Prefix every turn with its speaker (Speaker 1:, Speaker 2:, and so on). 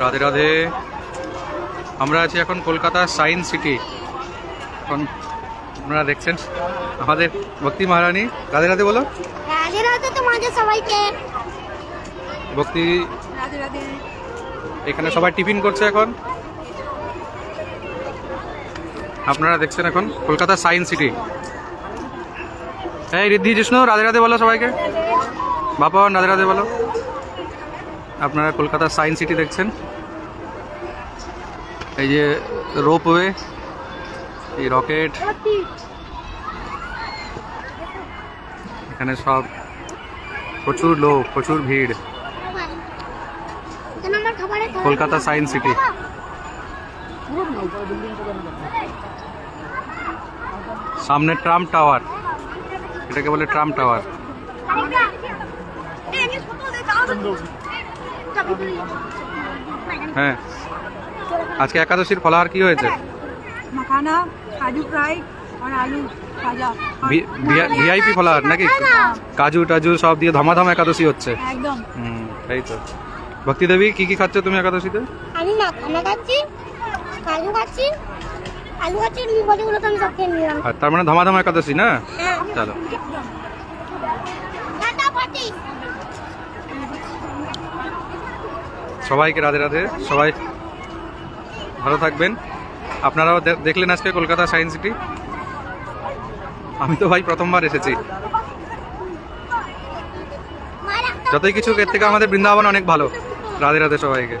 Speaker 1: রাধে রাধে। আমরা আছি এখন কলকাতা সায়েন্স সিটি। এখন আপনারা দেখছেন আমাদের ভক্তি মহারানী। রাধে রাধে বলো।
Speaker 2: রাধে রাধে তোমাদের সবাইকে।
Speaker 1: ভক্তি
Speaker 2: রাধে রাধে।
Speaker 1: এখানে সবাই টিফিন করছে এখন। আপনারা দেখছেন এখন কলকাতা সায়েন্স সিটি। হ্যাঁ রিদ্ধি জিষ্ণু রাধে রাধে বলো সবাইকে। বাপন রাধে রাধে বলো। আপনারা কলকাতা সায়েন্স সিটি দেখছেন। এই যে রোপওয়ে, এই রকেট। এখানে সব প্রচুর লোক, প্রচুর ভিড়। Kolkata science city. সামনে ট্রাম টাওয়ার। এটাকে বলে ট্রাম টাওয়ার। হ্যাঁ। আজকে একাদশীর ফলাহার কি হয়েছে?
Speaker 3: মাখানা কাজু ফ্রাই আর আলু
Speaker 1: ভিআইপি ফলাহার নাকি? কাজু টাজু সব দিয়ে ধমাধম একাদশী হচ্ছে।
Speaker 3: একদম।
Speaker 1: হুম তো। ভক্তি দেবী কি কি খাচ্ছ তুমি একাদশীতে?
Speaker 2: আমি মাখানা খাচ্ছি কাজু খাচ্ছি আলু খাচ্ছি বডিগুলো তো আমি সব খেয়ে নিলাম।
Speaker 1: তার মানে ধমাধম একাদশী না?
Speaker 2: হ্যাঁ।
Speaker 1: চলো। সবাইকে রাধে রাধে, সবাই ভালো থাকবেন। আপনারাও দেখলেন আজকে কলকাতা সায়েন্স সিটি? আমি তো ভাই প্রথমবার এসেছি। যতই কিছু এর থেকে আমাদের বৃন্দাবন অনেক ভালো। রাধে রাধে সবাইকে।